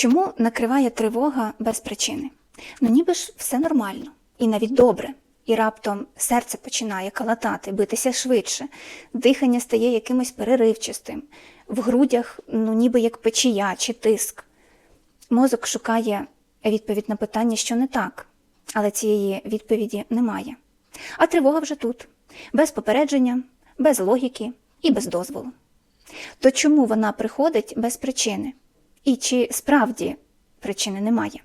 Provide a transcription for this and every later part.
Чому накриває тривога без причини? Ну ніби ж все нормально і навіть добре. І раптом серце починає калатати, битися швидше, дихання стає якимось переривчастим, в грудях, ну ніби як печія чи тиск. Мозок шукає відповідь на питання, що не так, але цієї відповіді немає. А тривога вже тут, без попередження, без логіки і без дозволу. То чому вона приходить без причини? І чи справді причини немає?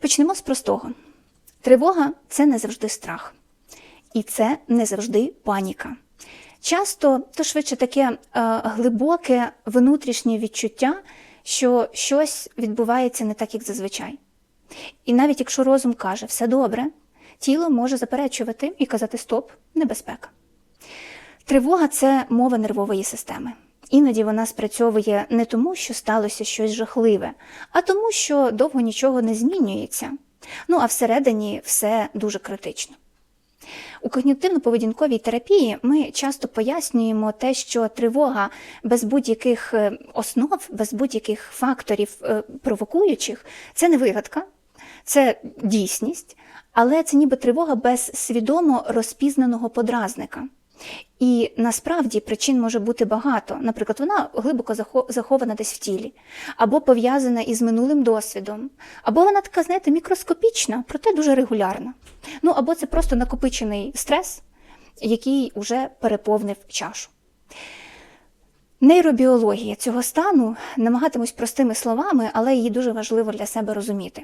Почнемо з простого. Тривога це не завжди страх, і це не завжди паніка. Часто то швидше таке е, глибоке внутрішнє відчуття, що щось відбувається не так, як зазвичай. І навіть якщо розум каже все добре, тіло може заперечувати і казати Стоп, небезпека. Тривога це мова нервової системи. Іноді вона спрацьовує не тому, що сталося щось жахливе, а тому, що довго нічого не змінюється. Ну а всередині все дуже критично. У когнітивно-поведінковій терапії ми часто пояснюємо те, що тривога без будь-яких е, основ, без будь-яких факторів е, провокуючих це не вигадка, це дійсність, але це ніби тривога без свідомо розпізнаного подразника. І насправді причин може бути багато. Наприклад, вона глибоко захована десь в тілі, або пов'язана із минулим досвідом, або вона така, знаєте, мікроскопічна, проте дуже регулярна. Ну або це просто накопичений стрес, який уже переповнив чашу. Нейробіологія цього стану намагатимусь простими словами, але її дуже важливо для себе розуміти.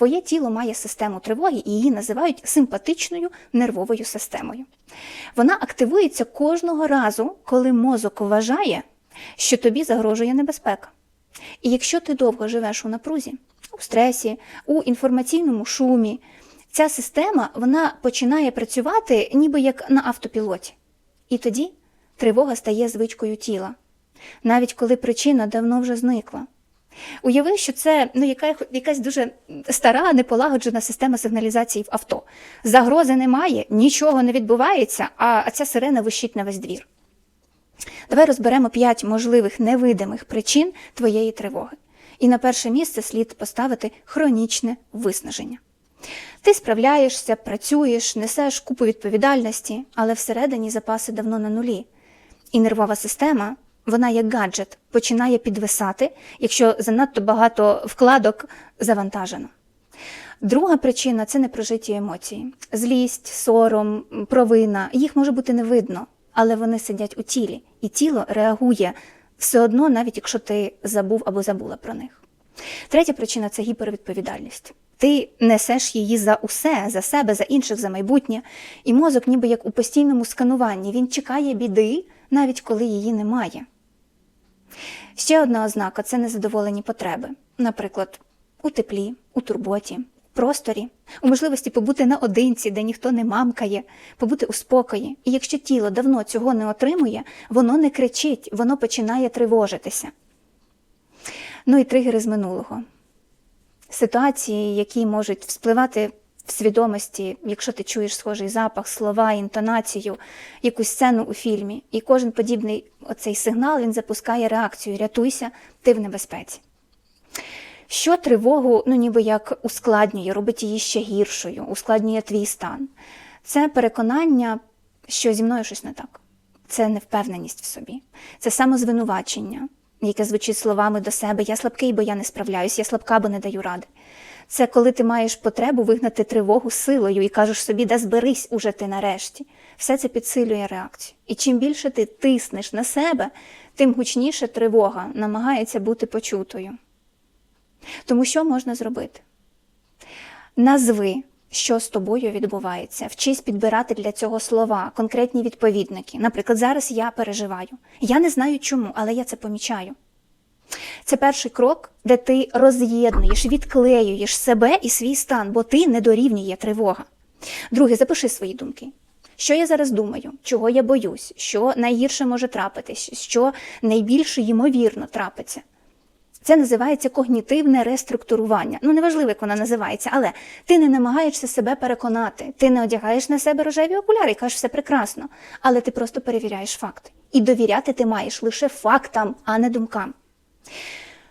Твоє тіло має систему тривоги і її називають симпатичною нервовою системою. Вона активується кожного разу, коли мозок вважає, що тобі загрожує небезпека. І якщо ти довго живеш у напрузі, у стресі, у інформаційному шумі, ця система вона починає працювати ніби як на автопілоті. І тоді тривога стає звичкою тіла, навіть коли причина давно вже зникла. Уяви, що це ну, яка, якась дуже стара, неполагоджена система сигналізації в авто. Загрози немає, нічого не відбувається, а ця сирена вищить на весь двір. Давай розберемо п'ять можливих невидимих причин твоєї тривоги. І на перше місце слід поставити хронічне виснаження. Ти справляєшся, працюєш, несеш купу відповідальності, але всередині запаси давно на нулі. І нервова система вона як гаджет починає підвисати, якщо занадто багато вкладок завантажено. Друга причина це непрожиті емоції. Злість, сором, провина. Їх може бути не видно, але вони сидять у тілі, і тіло реагує все одно, навіть якщо ти забув або забула про них. Третя причина це гіпервідповідальність. Ти несеш її за усе, за себе, за інших, за майбутнє, і мозок, ніби як у постійному скануванні, він чекає біди, навіть коли її немає. Ще одна ознака це незадоволені потреби, наприклад, у теплі, у турботі, просторі, у можливості побути наодинці, де ніхто не мамкає, побути у спокої. І якщо тіло давно цього не отримує, воно не кричить, воно починає тривожитися. Ну і тригери з минулого. Ситуації, які можуть вспливати в свідомості, якщо ти чуєш схожий запах, слова, інтонацію, якусь сцену у фільмі, і кожен подібний оцей сигнал він запускає реакцію Рятуйся, ти в небезпеці. Що тривогу, ну ніби як ускладнює, робить її ще гіршою, ускладнює твій стан. Це переконання, що зі мною щось не так. Це невпевненість в собі, це самозвинувачення, яке звучить словами до себе Я слабкий, бо я не справляюсь, я слабка, бо не даю ради. Це коли ти маєш потребу вигнати тривогу силою і кажеш собі, де зберись уже ти нарешті. Все це підсилює реакцію. І чим більше ти тиснеш на себе, тим гучніше тривога намагається бути почутою. Тому що можна зробити? Назви, що з тобою відбувається, вчись підбирати для цього слова, конкретні відповідники. Наприклад, зараз я переживаю. Я не знаю чому, але я це помічаю. Це перший крок, де ти роз'єднуєш, відклеюєш себе і свій стан, бо ти не дорівнює тривога. Друге, запиши свої думки. Що я зараз думаю, чого я боюсь, що найгірше може трапитись, що найбільше ймовірно трапиться. Це називається когнітивне реструктурування. Ну, неважливо, як вона називається, але ти не намагаєшся себе переконати, ти не одягаєш на себе рожеві окуляри і кажеш, все прекрасно, але ти просто перевіряєш факти. І довіряти ти маєш лише фактам, а не думкам.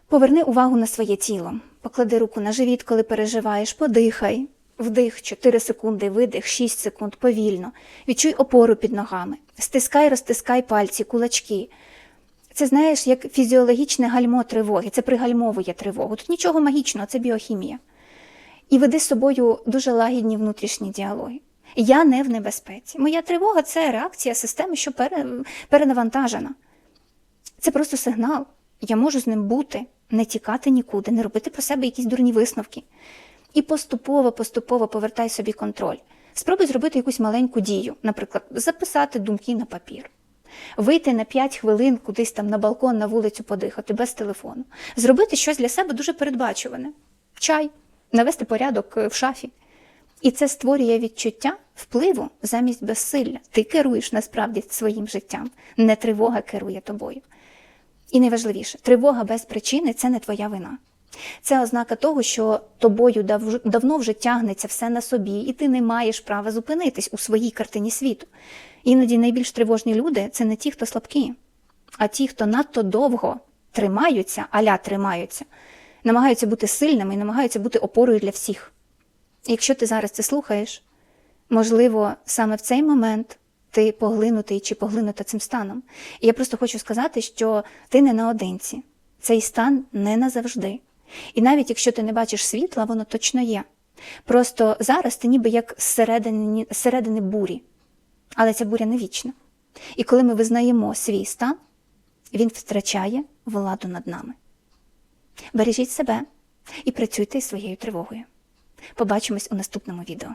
Поверни увагу на своє тіло. Поклади руку на живіт, коли переживаєш, подихай. Вдих 4 секунди, видих 6 секунд повільно. Відчуй опору під ногами. Стискай, розтискай пальці, кулачки. Це знаєш, як фізіологічне гальмо тривоги, це пригальмовує тривогу. Тут нічого магічного, це біохімія. І веди з собою дуже лагідні внутрішні діалоги. Я не в небезпеці. Моя тривога це реакція системи, що перенавантажена. Це просто сигнал. Я можу з ним бути, не тікати нікуди, не робити про себе якісь дурні висновки. І поступово, поступово повертай собі контроль. Спробуй зробити якусь маленьку дію, наприклад, записати думки на папір, вийти на 5 хвилин кудись там на балкон, на вулицю подихати без телефону, зробити щось для себе дуже передбачуване. Чай, навести порядок е, в шафі. І це створює відчуття впливу замість безсилля. Ти керуєш насправді своїм життям, не тривога керує тобою. І найважливіше, тривога без причини це не твоя вина. Це ознака того, що тобою дав- давно вже тягнеться все на собі, і ти не маєш права зупинитись у своїй картині світу. Іноді найбільш тривожні люди це не ті, хто слабкі, а ті, хто надто довго тримаються, аля тримаються, намагаються бути сильними і намагаються бути опорою для всіх. Якщо ти зараз це слухаєш, можливо, саме в цей момент ти поглинутий чи поглинута цим станом. І я просто хочу сказати, що ти не наодинці. Цей стан не назавжди. І навіть якщо ти не бачиш світла, воно точно є. Просто зараз ти ніби як зсередини, зсередини бурі, але ця буря не вічна. І коли ми визнаємо свій стан, він втрачає владу над нами. Бережіть себе і працюйте із своєю тривогою. Побачимось у наступному відео.